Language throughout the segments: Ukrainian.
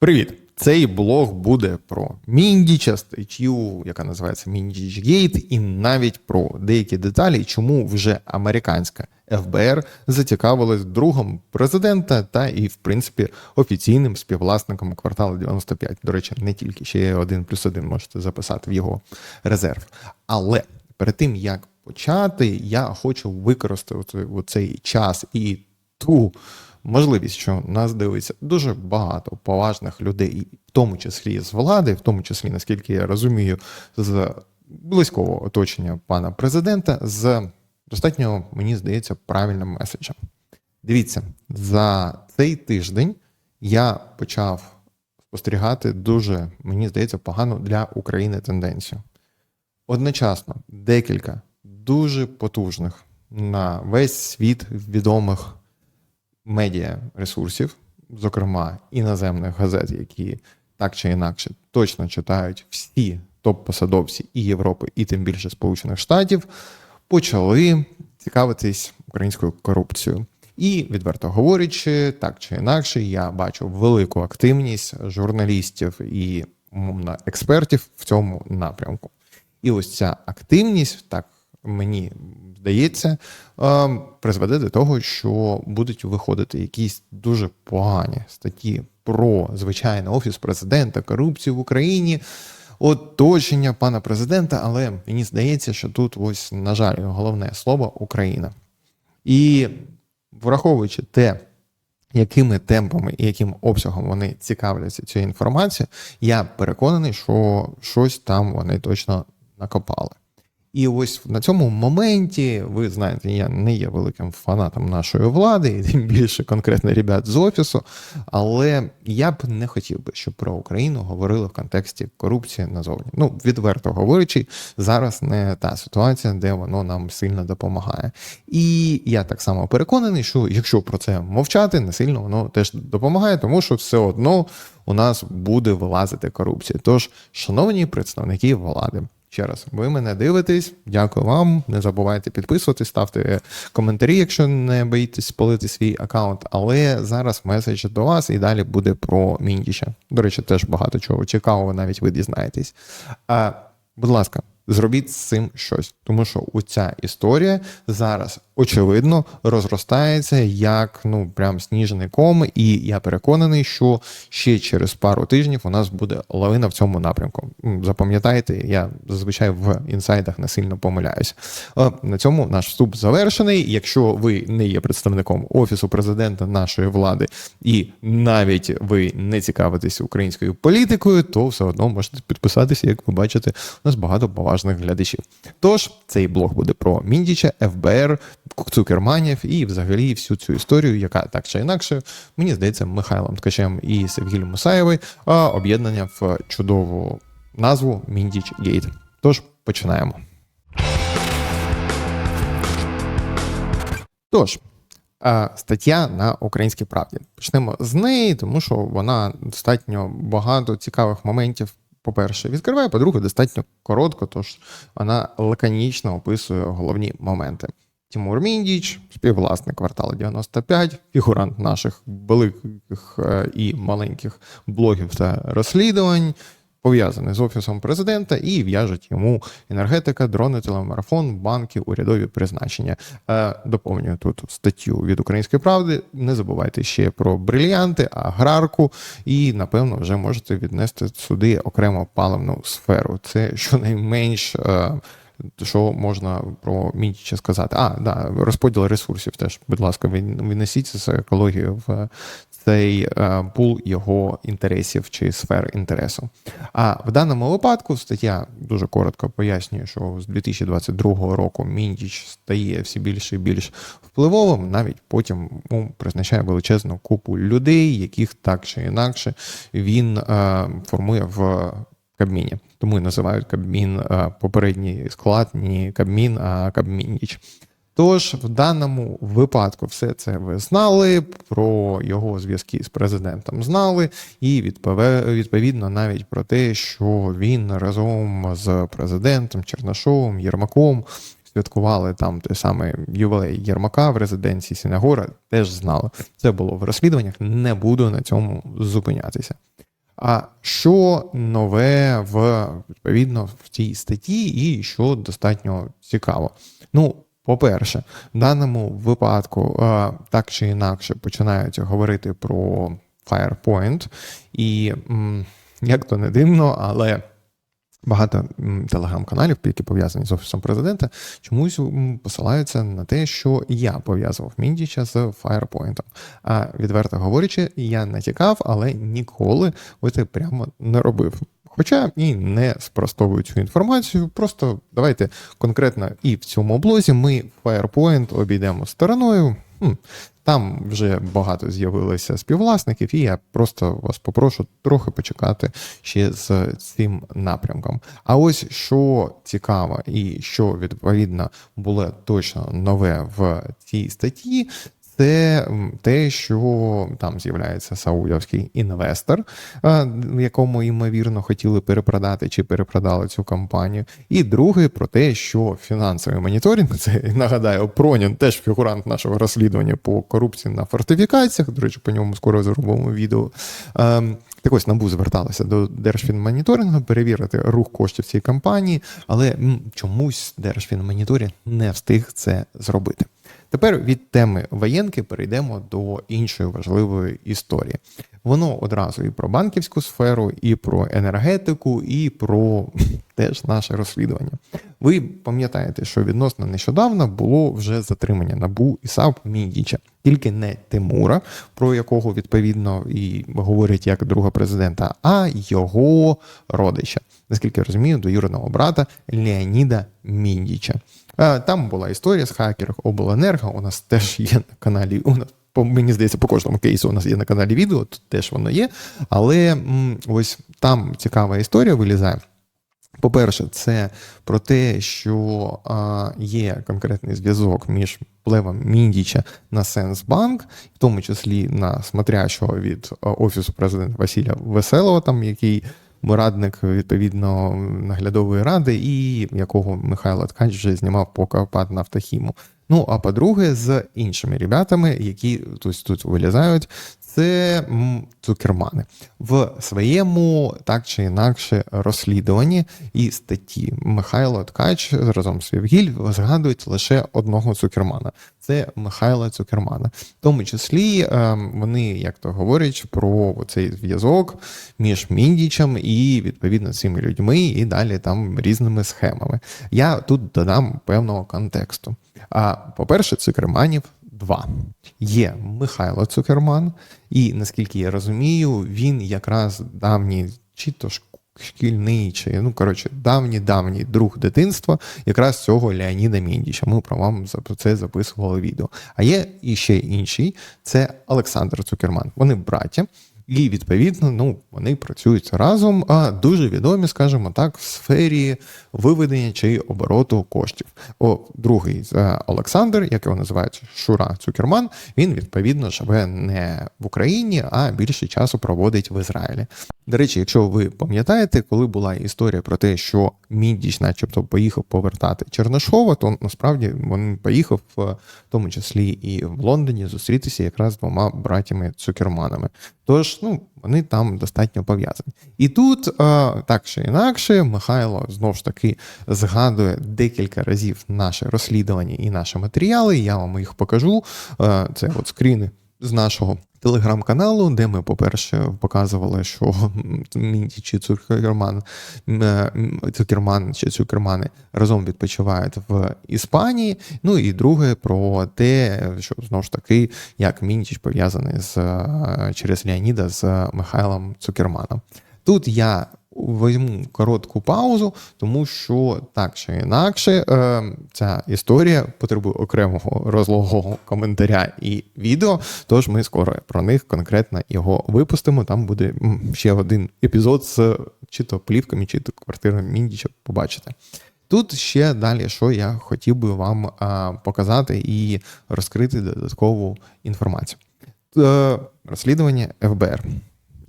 Привіт! Цей блог буде про Міндіча, статтю, яка називається Міндіч Гейт, і навіть про деякі деталі, чому вже американська ФБР зацікавилась другом президента та і, в принципі, офіційним співвласником кварталу 95. До речі, не тільки ще один плюс один можете записати в його резерв. Але перед тим як почати, я хочу використати цей час і ту можливість, що нас дивиться дуже багато поважних людей, в тому числі з влади, в тому числі, наскільки я розумію, з близького оточення пана президента, з достатньо, мені здається, правильним меседжем. Дивіться, за цей тиждень я почав спостерігати дуже, мені здається, погану для України тенденцію. Одночасно декілька дуже потужних на весь світ відомих медіа ресурсів, зокрема іноземних газет, які так чи інакше точно читають всі топ-посадовці і Європи, і тим більше Сполучених Штатів, почали цікавитись українською корупцією. І, відверто говорячи, так чи інакше, я бачу велику активність журналістів і умовно експертів в цьому напрямку. І ось ця активність, так мені здається, е, призведе до того, що будуть виходити якісь дуже погані статті про звичайний офіс президента, корупцію в Україні, оточення пана президента. Але мені здається, що тут ось, на жаль, головне слово Україна. І враховуючи те, якими темпами і яким обсягом вони цікавляться цією інформацією, я переконаний, що щось там вони точно накопали. І ось на цьому моменті, ви знаєте, я не є великим фанатом нашої влади, і тим більше конкретно ребят з офісу. Але я б не хотів би, щоб про Україну говорили в контексті корупції назовні. Ну, відверто говорячи, зараз не та ситуація, де воно нам сильно допомагає. І я так само переконаний, що якщо про це мовчати, не сильно воно теж допомагає, тому що все одно у нас буде вилазити корупція. Тож, шановні представники влади. Ще раз, ви мене дивитесь. Дякую вам. Не забувайте підписуватись, ставте коментарі, якщо не боїтесь спалити свій аккаунт. Але зараз меседж до вас і далі буде про Міндіча. До речі, теж багато чого цікавого, навіть ви дізнаєтесь. А, Будь ласка, зробіть з цим щось, тому що оця історія зараз очевидно розростається як ну прям сніжений ком, і я переконаний, що ще через пару тижнів у нас буде лавина в цьому напрямку. Запам'ятайте, я зазвичай в інсайдах не сильно помиляюсь. На цьому наш вступ завершений. Якщо ви не є представником офісу президента нашої влади, і навіть ви не цікавитесь українською політикою, то все одно можете підписатися, як ви бачите, у нас багато поважних глядачів. Тож цей блог буде про Міндіча, ФБР. Цукерманів і взагалі всю цю історію, яка так чи інакше, мені здається, Михайлом Ткачем і Севгілем Мусаєвою об'єднання в чудову назву Міндіч Гейт. Тож починаємо. Тож, стаття на українській правді. Почнемо з неї, тому що вона достатньо багато цікавих моментів. По-перше, відкриває, по-друге, достатньо коротко, тож вона лаконічно описує головні моменти. Тимур Міндіч, співвласник кварталу 95, фігурант наших великих е, і маленьких блогів та розслідувань, пов'язаний з офісом президента і в'яжуть йому енергетика, дрони, телемарафон, банки, урядові призначення. Е, доповнюю тут статтю від Української правди. Не забувайте ще про брильянти, аграрку, і напевно вже можете віднести сюди окремо паливну сферу. Це щонайменш. Що можна про Міндіча сказати? А, да, розподіл ресурсів теж, будь ласка, винесіть з екології в цей е, пул його інтересів чи сфер інтересу. А в даному випадку стаття дуже коротко пояснює, що з 2022 року Міндіч стає все більше і більш впливовим, навіть потім ну, призначає величезну купу людей, яких так чи інакше він е, формує в Кабміні. Тому і називають Кабмін е, попередній склад, не Кабмін, а Кабмініч. Тож в даному випадку все це ви знали, про його зв'язки з президентом знали, і відповідно навіть про те, що він разом з президентом Чернашовим, Єрмаком святкували там той самий ювелей Єрмака в резиденції Сінегора, теж знали. Це було в розслідуваннях. Не буду на цьому зупинятися. А що нове в відповідно в цій статті, і що достатньо цікаво? Ну, по-перше, в даному випадку е, так чи інакше починають говорити про Firepoint, і як то не дивно, але багато телеграм-каналів, які пов'язані з офісом президента, чомусь посилаються на те, що я пов'язував Міндіча з Firepoint. А відверто говорячи, я натякав, але ніколи це прямо не робив. Хоча і не спростовую цю інформацію. Просто давайте конкретно і в цьому блозі ми Firepoint обійдемо стороною. Там вже багато з'явилося співвласників, і я просто вас попрошу трохи почекати ще з цим напрямком. А ось що цікаво, і що відповідно було точно нове в цій статті, це те, що там з'являється саудівський інвестор, а, якому ймовірно хотіли перепродати чи перепродали цю компанію. І друге про те, що фінансовий моніторинг, це нагадаю, Пронін теж фігурант нашого розслідування по корупції на фортифікаціях. До речі, по ньому скоро зробимо відео. Ем, так ось НАБУ зверталася до Держфінмоніторингу перевірити рух коштів цієї компанії, але м, чомусь Держфінмоніторинг не встиг це зробити. Тепер від теми воєнки перейдемо до іншої важливої історії. Воно одразу і про банківську сферу, і про енергетику, і про теж наше розслідування. Ви пам'ятаєте, що відносно нещодавно було вже затримання набу і САП Міндіча, тільки не Тимура, про якого відповідно і говорять як друга президента, а його родича, наскільки я розумію, до юрного брата Леоніда Міндіча. Там була історія з хакерів обленерго. У нас теж є на каналі. У нас по мені здається, по кожному кейсу у нас є на каналі відео, тут теж воно є. Але ось там цікава історія вилізає. По-перше, це про те, що а, є конкретний зв'язок між впливом Міндіча на Сенсбанк, в тому числі на смотрящого від офісу президента Василя Веселого, там який радник відповідно наглядової ради, і якого Михайло Ткач вже знімав по Карпат Нафтохіму. Ну а по-друге, з іншими ребятами, які тут, тут вилізають, це цукермани в своєму так чи інакше розслідуванні і статті Михайло Ткач разом з Євгіль згадують лише одного цукермана. Це Михайла Цукермана. В тому числі ем, вони, як то говорять, про цей зв'язок між Міндічем і відповідно цими людьми, і далі там різними схемами. Я тут додам певного контексту. А по-перше, цукерманів два. Є Михайло Цукерман, і наскільки я розумію, він якраз давній чи то шкільний, чи ну коротше, давній давній друг дитинства, якраз цього Леоніда Міндіча. Ми про вам про це записували відео. А є і ще інший це Олександр Цукерман. Вони браття. І відповідно, ну вони працюють разом, а дуже відомі, скажімо так, в сфері виведення чи обороту коштів. О, другий Олександр, як його називають Шура Цукерман, він відповідно живе не в Україні, а більше часу проводить в Ізраїлі. До речі, якщо ви пам'ятаєте, коли була історія про те, що Міндіч, начебто, поїхав повертати Чернишова, то насправді він поїхав в тому числі і в Лондоні зустрітися якраз з двома братями Цукерманами. Тож, ну, вони там достатньо пов'язані. І тут, так чи інакше, Михайло знову ж таки згадує декілька разів наше розслідування і наші матеріали. Я вам їх покажу. Це от скріни з нашого телеграм-каналу, де ми, по-перше, показували, що Мінті чи Цукерман, Цукерман чи Цукермани разом відпочивають в Іспанії. Ну і друге про те, що знову ж таки, як Мінтіч пов'язаний з через Леоніда з Михайлом Цукерманом. Тут я візьму коротку паузу, тому що так чи інакше е, ця історія потребує окремого розлогого коментаря і відео. Тож ми скоро про них конкретно його випустимо. Там буде ще один епізод з чи то плівками, чи то квартирами Міндіча побачите. Тут ще далі, що я хотів би вам а, показати і розкрити додаткову інформацію. Е, розслідування ФБР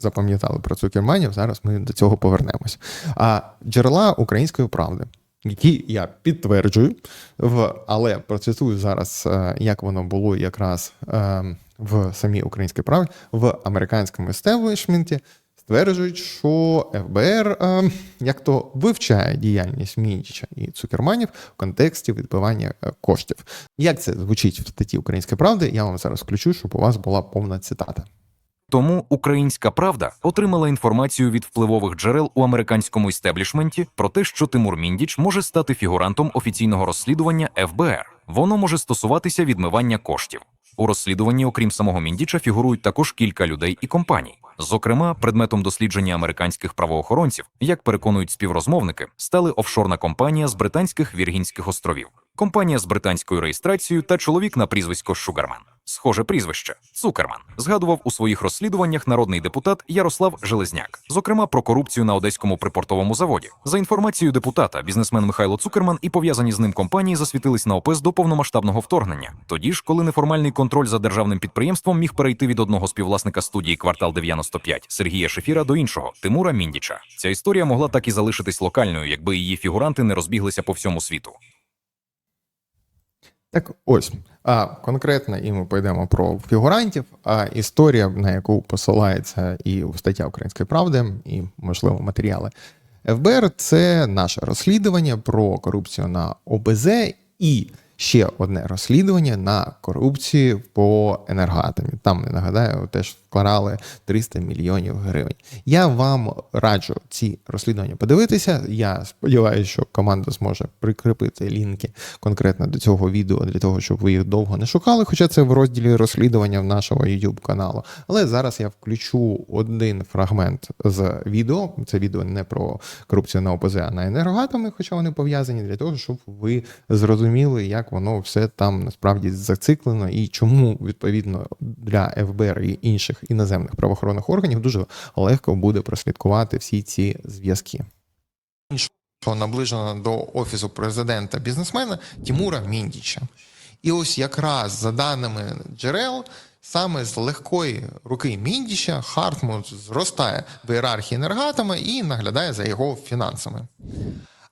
запам'ятали про цукерманів, зараз ми до цього повернемось. А джерела української правди, які я підтверджую, в, але процитую зараз, е, як воно було якраз е, в самій українській правді, в американському естеблішменті стверджують, що ФБР е, як то вивчає діяльність Міндіча і Цукерманів в контексті відбивання коштів. Як це звучить в статті Української правди? Я вам зараз включу, щоб у вас була повна цитата. Тому Українська Правда отримала інформацію від впливових джерел у американському істеблішменті про те, що Тимур Міндіч може стати фігурантом офіційного розслідування ФБР. Воно може стосуватися відмивання коштів. У розслідуванні, окрім самого Міндіча, фігурують також кілька людей і компаній. Зокрема, предметом дослідження американських правоохоронців, як переконують співрозмовники, стали офшорна компанія з британських Віргінських островів, компанія з британською реєстрацією та чоловік на прізвисько Шугарман. Схоже прізвище Цукерман згадував у своїх розслідуваннях народний депутат Ярослав Железняк, зокрема про корупцію на одеському припортовому заводі. За інформацією депутата, бізнесмен Михайло Цукерман і пов'язані з ним компанії засвітились на ОПЕС до повномасштабного вторгнення. Тоді ж, коли неформальний контроль за державним підприємством міг перейти від одного співвласника студії квартал 95 Сергія Шефіра до іншого Тимура Міндіча. Ця історія могла так і залишитись локальною, якби її фігуранти не розбіглися по всьому світу. Так ось, конкретно і ми пойдемо про фігурантів. А історія, на яку посилається і стаття Української правди, і можливо матеріали ФБР, це наше розслідування про корупцію на ОБЗ і ще одне розслідування на корупцію по енергоатомі. Там не нагадаю, теж вклали 300 мільйонів гривень. Я вам раджу ці розслідування подивитися. Я сподіваюся, що команда зможе прикріпити лінки конкретно до цього відео для того, щоб ви їх довго не шукали. Хоча це в розділі розслідування в нашого YouTube каналу. Але зараз я включу один фрагмент з відео. Це відео не про корупцію на ОПЗ, а на енергоатоми, хоча вони пов'язані для того, щоб ви зрозуміли, як воно все там насправді зациклено і чому відповідно для ФБР і інших іноземних правоохоронних органів дуже легко буде прослідкувати всі ці зв'язки. Наближено до офісу президента бізнесмена Тімура Міндіча. І ось якраз за даними джерел, саме з легкої руки Міндіча Хартмут зростає в ієрархії енергатома і наглядає за його фінансами.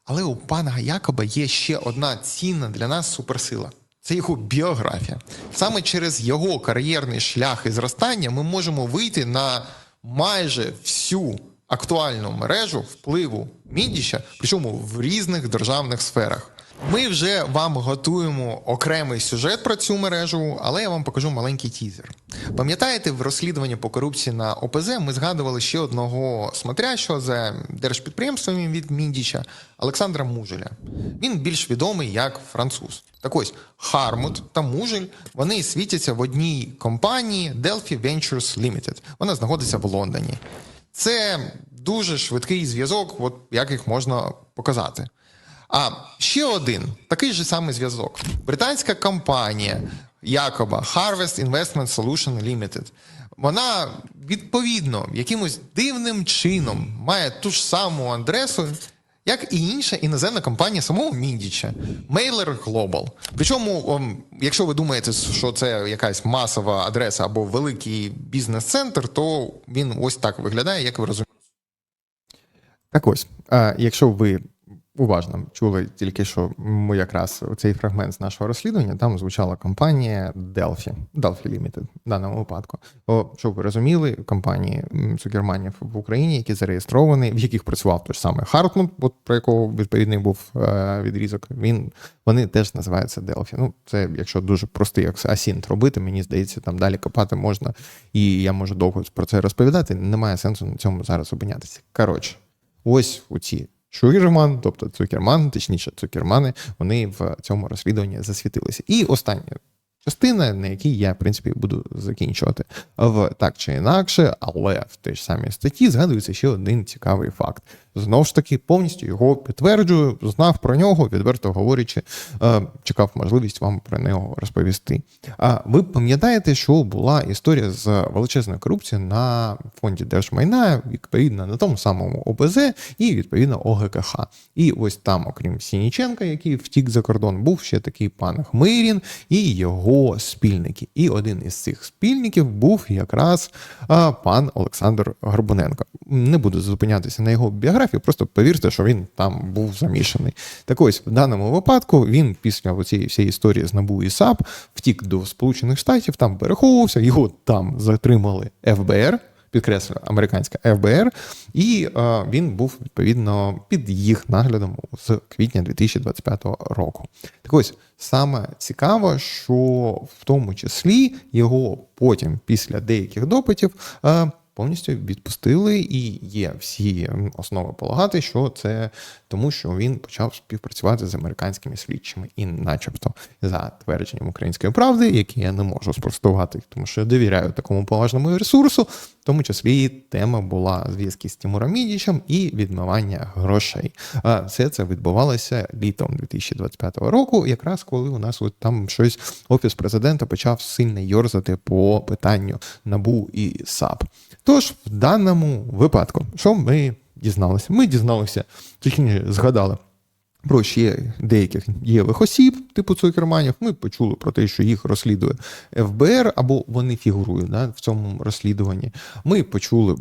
Але у пана Якоба є ще одна цінна для нас суперсила. Це його біографія. Саме через його кар'єрний шлях і зростання ми можемо вийти на майже всю актуальну мережу впливу Мідіща, причому в різних державних сферах. Ми вже вам готуємо окремий сюжет про цю мережу, але я вам покажу маленький тізер. Пам'ятаєте, в розслідуванні по корупції на ОПЗ ми згадували ще одного смотрящого за держпідприємствами від Міндіча Олександра Мужеля. Він більш відомий як француз. Так ось Хармут та Мужель вони світяться в одній компанії Delphi Ventures Limited. Вона знаходиться в Лондоні. Це дуже швидкий зв'язок, от як їх можна показати. А ще один такий же самий зв'язок. Британська компанія Якоба Harvest Investment Solution Limited. Вона відповідно якимось дивним чином має ту ж саму адресу, як і інша іноземна компанія самого Міндіча Mailer Global. Причому, якщо ви думаєте, що це якась масова адреса або великий бізнес-центр, то він ось так виглядає, як ви розумієте. Так ось, якщо ви уважно чули тільки що ми якраз цей фрагмент з нашого розслідування, там звучала компанія Delphi, Delphi Limited в даному випадку. О, щоб ви розуміли, компанії цукерманів в Україні, які зареєстровані, в яких працював той ж самий Хартмут, от про якого відповідний був е, відрізок, він вони теж називаються Delphi. Ну, це якщо дуже простий асінт робити, мені здається, там далі копати можна, і я можу довго про це розповідати. Немає сенсу на цьому зараз зупинятися. Коротше, ось у ці Шугерман, тобто Цукерман, точніше, Цукермани, вони в цьому розслідуванні засвітилися. І остання частина, на якій я, в принципі, буду закінчувати. В так чи інакше, але в тій ж самій статті згадується ще один цікавий факт. Знову ж таки, повністю його підтверджую, знав про нього, відверто говорячи, е, чекав можливість вам про нього розповісти. А ви пам'ятаєте, що була історія з величезною корупцією на фонді держмайна, відповідно на тому самому ОБЗ і відповідно ОГКХ. І ось там, окрім Сініченка, який втік за кордон, був ще такий пан Хмирін і його спільники. І один із цих спільників був якраз пан Олександр Горбуненко. Не буду зупинятися на його біографії, просто повірте, що він там був замішаний. Так ось в даному випадку він після цієї всієї історії з НАБУ і САП втік до Сполучених Штатів, там переховувався, його там затримали ФБР. підкреслюю, американська ФБР, і е, він був відповідно під їх наглядом з квітня 2025 року. Так ось саме цікаво, що в тому числі його потім, після деяких допитів, е, повністю відпустили, і є всі основи полагати, що це тому, що він почав співпрацювати з американськими слідчими, і, начебто, за твердженням української правди, які я не можу спростувати, тому що я довіряю такому поважному ресурсу, в тому числі тема була зв'язки з Тимуром Мідічем і відмивання грошей. А Все це відбувалося літом 2025 року, якраз коли у нас от там щось офіс президента почав сильно йорзати по питанню набу і САП. Тож в даному випадку, що ми дізналися? Ми дізналися, точніше згадали про ще деяких дієвих осіб, типу Цукерманів. Ми почули про те, що їх розслідує ФБР, або вони фігурують да, в цьому розслідуванні. Ми почули,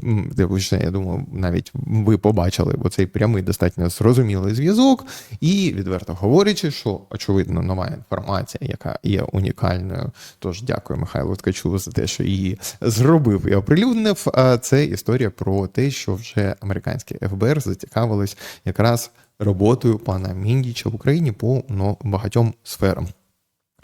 я думаю, навіть ви побачили оцей прямий достатньо зрозумілий зв'язок, і відверто говорячи, що очевидно нова інформація, яка є унікальною. Тож дякую Михайлу Ткачу за те, що її зробив і оприлюднив. А Це історія про те, що вже американське ФБР зацікавилось якраз роботою пана Міндіча в Україні по ну, багатьом сферам.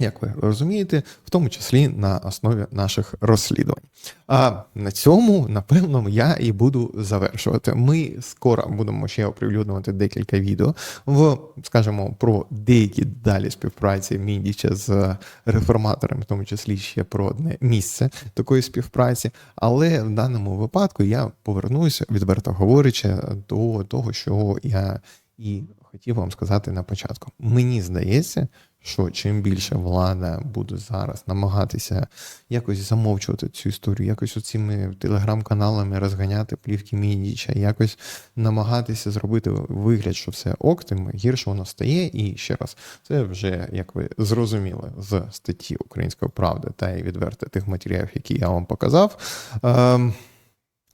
Як ви розумієте, в тому числі на основі наших розслідувань. А на цьому, напевно, я і буду завершувати. Ми скоро будемо ще оприлюднювати декілька відео в, скажімо, про деякі далі співпраці Міндіча з реформаторами, в тому числі ще про одне місце такої співпраці. Але в даному випадку я повернуся, відверто говорячи, до того, що я і хотів вам сказати на початку. Мені здається, що чим більше влада буде зараз намагатися якось замовчувати цю історію, якось оцими телеграм-каналами розганяти плівки Міндіча, якось намагатися зробити вигляд, що все ок, тим гірше воно стає. І ще раз, це вже як ви зрозуміли з статті Української правди та і відверто тих матеріалів, які я вам показав. Ем,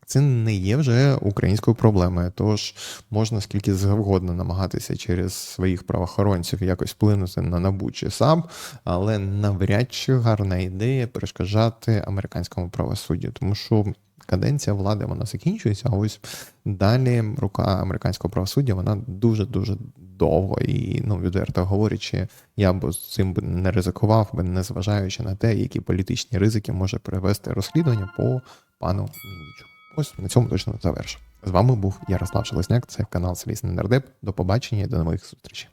це не є вже українською проблемою, тож можна скільки завгодно намагатися через своїх правоохоронців якось вплинути на НАБУ чи САП, але навряд чи гарна ідея перешкоджати американському правосуддю, тому що каденція влади вона закінчується, а ось далі рука американського правосуддя вона дуже дуже довго. І ну відверто говорячи, я б цим би не ризикував, би не зважаючи на те, які політичні ризики може привести розслідування по пану Міндічу. Ось на цьому точно завершу. З вами був Ярослав Шелесняк, це канал Слісний Нардеп. До побачення і до нових зустрічей.